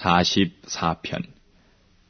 44편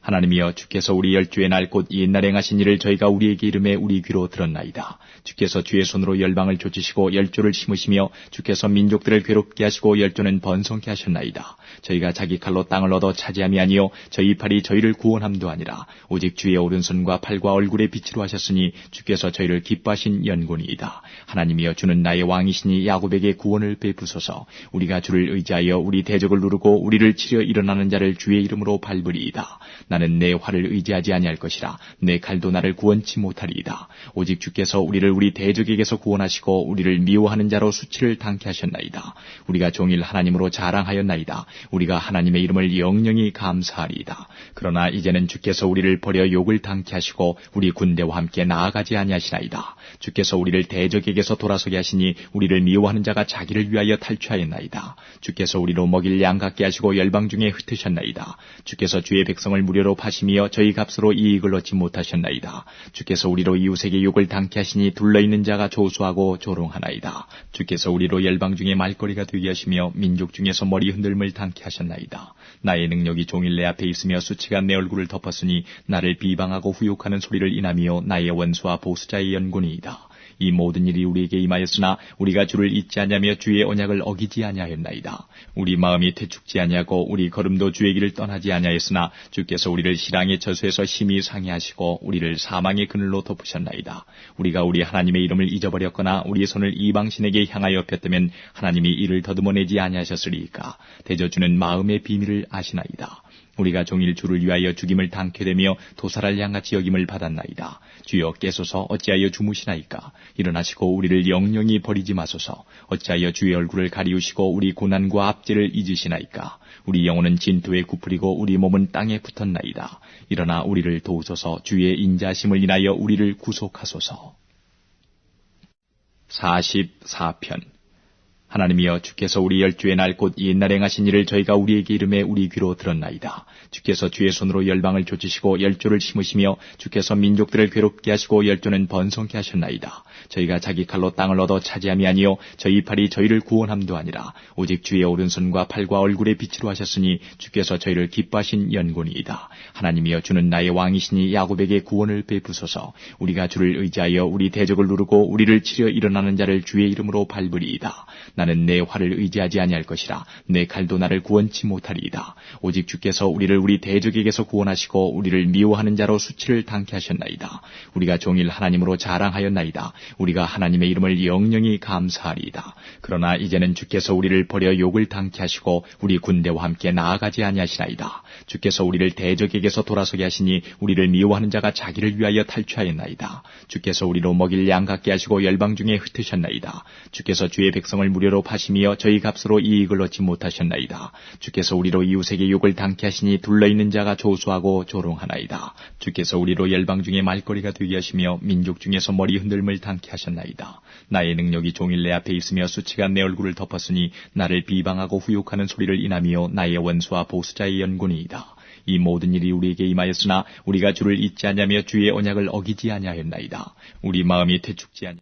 하나님이여 주께서 우리 열주의 날 곧 옛날에 행하신 일을 저희가 우리에게 이름에 우리 귀로 들었나이다. 주께서 주의 손으로 열방을 쫓으시고 열조를 심으시며 주께서 민족들을 괴롭게 하시고 열조는 번성케 하셨나이다. 저희가 자기 칼로 땅을 얻어 차지함이 아니요 저희 팔이 저희를 구원함도 아니라 오직 주의 오른손과 팔과 얼굴에 빛으로 하셨으니 주께서 저희를 기뻐하신 연곤이이다. 하나님이여 주는 나의 왕이시니 야곱에게 구원을 베푸소서 우리가 주를 의지하여 우리 대적을 누르고 우리를 치려 일어나는 자를 주의 이름으로 밟으리이다. 나는 내 활을 의지하지 아니할 것이라 내 칼도 나를 구원치 못하리이다. 오직 주께서 우리를 우리 대적에게서 구원하시고 우리를 미워하는 자로 수치를 당케 하셨나이다. 우리가 종일 하나님으로 자랑하였나이다. 우리가 하나님의 이름을 영영히 감사하리이다. 그러나 이제는 주께서 우리를 버려 욕을 당케 하시고 우리 군대와 함께 나아가지 아니하시나이다. 주께서 우리를 대적에게서 돌아서게 하시니 우리를 미워하는 자가 자기를 위하여 탈취하였나이다. 주께서 우리로 먹일 양 같게 하시고 열방 중에 흩으셨나이다. 주께서 주의 백성을 무료로 파시며 저희 값으로 이익을 얻지 못하셨나이다. 주께서 우리로 이웃에게 욕을 당케 하시니 둘러있는 자가 조소하고 조롱하나이다. 주께서 우리로 열방 중에 말거리가 되게 하시며 민족 중에서 머리 흔들물 당케 하셨나이다. 나의 능력이 종일 내 앞에 있으며 수치가 내 얼굴을 덮었으니 나를 비방하고 후욕하는 소리를 인하며 나의 원수와 보수자의 연곤이이다. 이 모든 일이 우리에게 임하였으나 우리가 주를 잊지 아니하며 주의 언약을 어기지 아니하였나이다. 우리 마음이 퇴축지 아니하고 우리 걸음도 주의 길을 떠나지 아니하였으나 주께서 우리를 실랑의 저수에서 심히 상해하시고 우리를 사망의 그늘로 덮으셨나이다. 우리가 우리 하나님의 이름을 잊어버렸거나 우리의 손을 이방신에게 향하여 폈다면 하나님이 이를 더듬어내지 아니하셨으리까. 대저주는 마음의 비밀을 아시나이다. 우리가 종일 주를 위하여 죽임을 당케 되며 도살할 양같이 여김을 받았나이다. 주여 깨소서 어찌하여 주무시나이까? 일어나시고 우리를 영영히 버리지 마소서. 어찌하여 주의 얼굴을 가리우시고 우리 고난과 압제를 잊으시나이까? 우리 영혼은 진토에 굽으리고 우리 몸은 땅에 붙었나이다. 일어나 우리를 도우소서 주의 인자심을 인하여 우리를 구속하소서. 44편 하나님이여 주께서 우리 열주의 날 곧 옛날에 행하신 일을 저희가 우리에게 이름에 우리 귀로 들었나이다. 주께서 주의 손으로 열방을 쫓으시고 열조를 심으시며 주께서 민족들을 괴롭게 하시고 열조는 번성케 하셨나이다. 저희가 자기 칼로 땅을 얻어 차지함이 아니요 저희 팔이 저희를 구원함도 아니라 오직 주의 오른손과 팔과 얼굴에 빛으로 하셨으니 주께서 저희를 기뻐하신 연곤이이다. 하나님이여 주는 나의 왕이시니 야곱에게 구원을 베푸소서 우리가 주를 의지하여 우리 대적을 누르고 우리를 치려 일어나는 자를 주의 이름으로 밟으리이다. 나는 내 활을 의지하지 아니할 것이라 내 칼도 나를 구원치 못하리이다. 오직 주께서 우리를 우리 대적에게서 구원하시고 우리를 미워하는 자로 수치를 당케 하셨나이다. 우리가 종일 하나님으로 자랑하였나이다. 우리가 하나님의 이름을 영영히 감사하리이다. 그러나 이제는 주께서 우리를 버려 욕을 당케 하시고 우리 군대와 함께 나아가지 아니하시나이다. 주께서 우리를 대적에게서 돌아서게 하시니 우리를 미워하는 자가 자기를 위하여 탈취하였나이다. 주께서 우리로 먹일 양 같게 하시고 열방 중에 흩으셨나이다. 주께서 주의 백성을 무 료로 파시며 저희 값으로 이익을 얻지 못하셨나이다. 주께서 우리로 이웃에게 욕을 당케 하시니 둘러있는 자가 조소하고 조롱하나이다. 주께서 우리로 열방 중에 말거리가 되게 하시며 민족 중에서 머리 흔들물 당케 하셨나이다. 나의 능력이 종일 내 앞에 있으며 수치가 내 얼굴을 덮었으니 나를 비방하고 후욕하는 소리를 인하며 나의 원수와 보수자의 연곤이이다. 이 모든 일이 우리에게 임하였으나 우리가 주를 잊지 아니하며 주의 언약을 어기지 아니하였나이다. 우리 마음이 퇴축지 아니